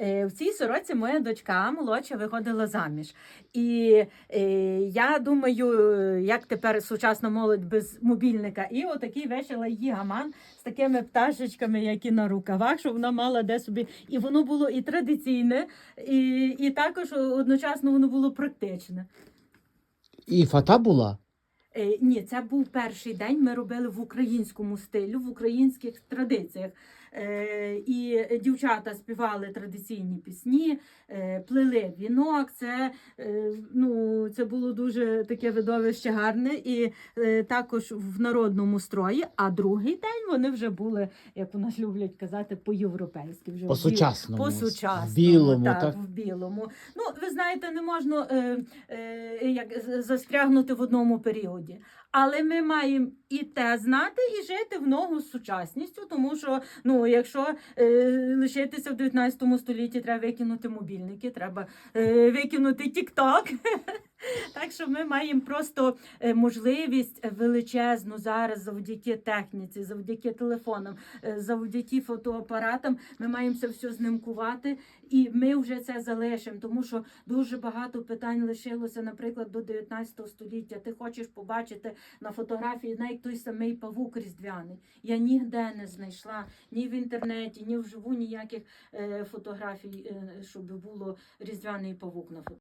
Е, В цій сороці моя дочка молодша виходила заміж. І е, я думаю, як тепер сучасна молодь без мобільника, і отакий вешала її гаман з такими пташечками, які на рукавах, щоб вона мала де собі. І воно було і традиційне, і, і також одночасно воно було практичне. І фата була? Е, ні, це був перший день. Ми робили в українському стилю, в українських традиціях. Е, і дівчата співали традиційні пісні, е, плели вінок. Це, ну, це було дуже таке видовище гарне, і також в народному строї. А другий день вони вже були, як у нас люблять казати, по-європейськи. Вже По в бі- сучасному. в білому, так, так? в білому. Ну, ви знаєте, не можна е, е, як, застрягнути в одному періоді. Але ми маємо і те знати, і жити в ногу з сучасністю, тому що ну, якщо е, лишитися в 19 столітті, треба викинути мобільники, треба е, викинути TikTok. Так що ми маємо просто е, можливість величезну зараз завдяки техніці, завдяки телефонам, е, завдяки фотоапаратам. Ми маємо це все знімкувати, і ми вже це залишимо, тому що дуже багато питань лишилося, наприклад, до 19 століття. Ти хочеш побачити на фотографії навіть той самий павук різдвяний. Я ніде не знайшла ні в інтернеті, ні вживу ніяких е, фотографій, щоб було різдвяний павук на фото.